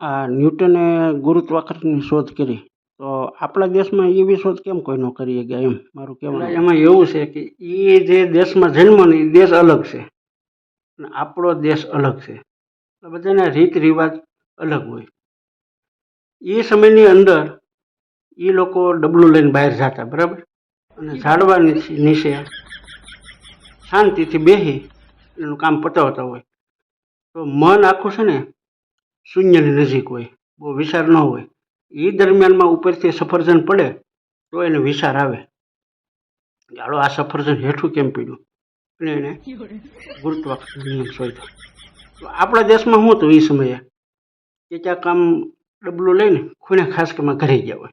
આ ન્યૂટને ગુરુત્વાકર્ષણની શોધ કરી. તો આપણા દેશમાં એવી શોધ કેમ કોઈ ન કરી ગયા એમ? મારું કહેવાનું. એમાં એવું છે કે એ જે દેશમાં જન્મ ને એ દેશ અલગ છે. અને આપણો દેશ અલગ છે. બધાના રીત રિવાજ અલગ હોય. એ સમયની અંદર એ લોકો ડબલું લઈને બહાર જતા, બરાબર? અને ઝાડવા નીચે શાંતિથી બેસી એનું કામ પતાવતા હોય. તો મન આખું છે ને શૂન્યની નજીક હોય, બહુ વિચાર ન હોય. એ દરમિયાનમાં ઉપરથી સફરજન પડે, તો એને વિચાર આવે. કે આ સફરજન હેઠું કેમ પીડ્યું? અને એને ગુરુત્વાકર્ષણ તો આપણા દેશમાં શું હતું એ સમયે? કે ક્યાંક આમ ડબલું લઈને ખૂણે ખાસ કે ઘરે ગયા હોય.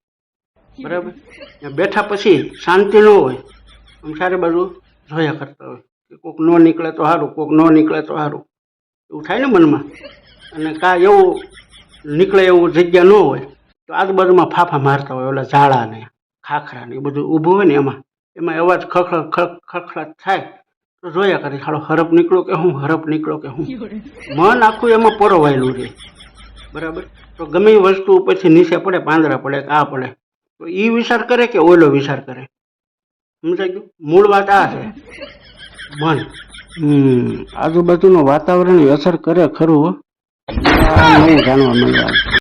બરાબર? ત્યાં બેઠા પછી શાંતિ ન હોય. આમ સારી બાજુ જોયા કરતા હોય કે કોઈક ન નીકળે તો સારું કોઈક ન નીકળે તો સારું. એવું થાય ને મનમાં? અને કાં એવું નીકળે એવું જગ્યા ન હોય. તો આજુબાજુમાં ફાફા મારતા હોય, ઓલા ઝાડા ને એ બધું ઊભું હોય ને એમાં. એમાં અવાજ ખખડ ખખ ખખડાટ થાય. તો જોયા કરે, હાલો હરપ નીકળો કે હું, હરપ નીકળો કે હું. મન આખું એમાં પરોવાયેલું રહે. બરાબર? તો ગમે એ વસ્તુ પછી નીચે પડે, પાંદડા પડે, કે આ પડે. તો એ વિચાર કરે કે ઓલો વિચાર કરે? સમજાય ગયું? મૂળ વાત આ છે. મન. આજુબાજુનું વાતાવરણ અસર કરે ખરું હો આ નવું જાણવા મળ્યું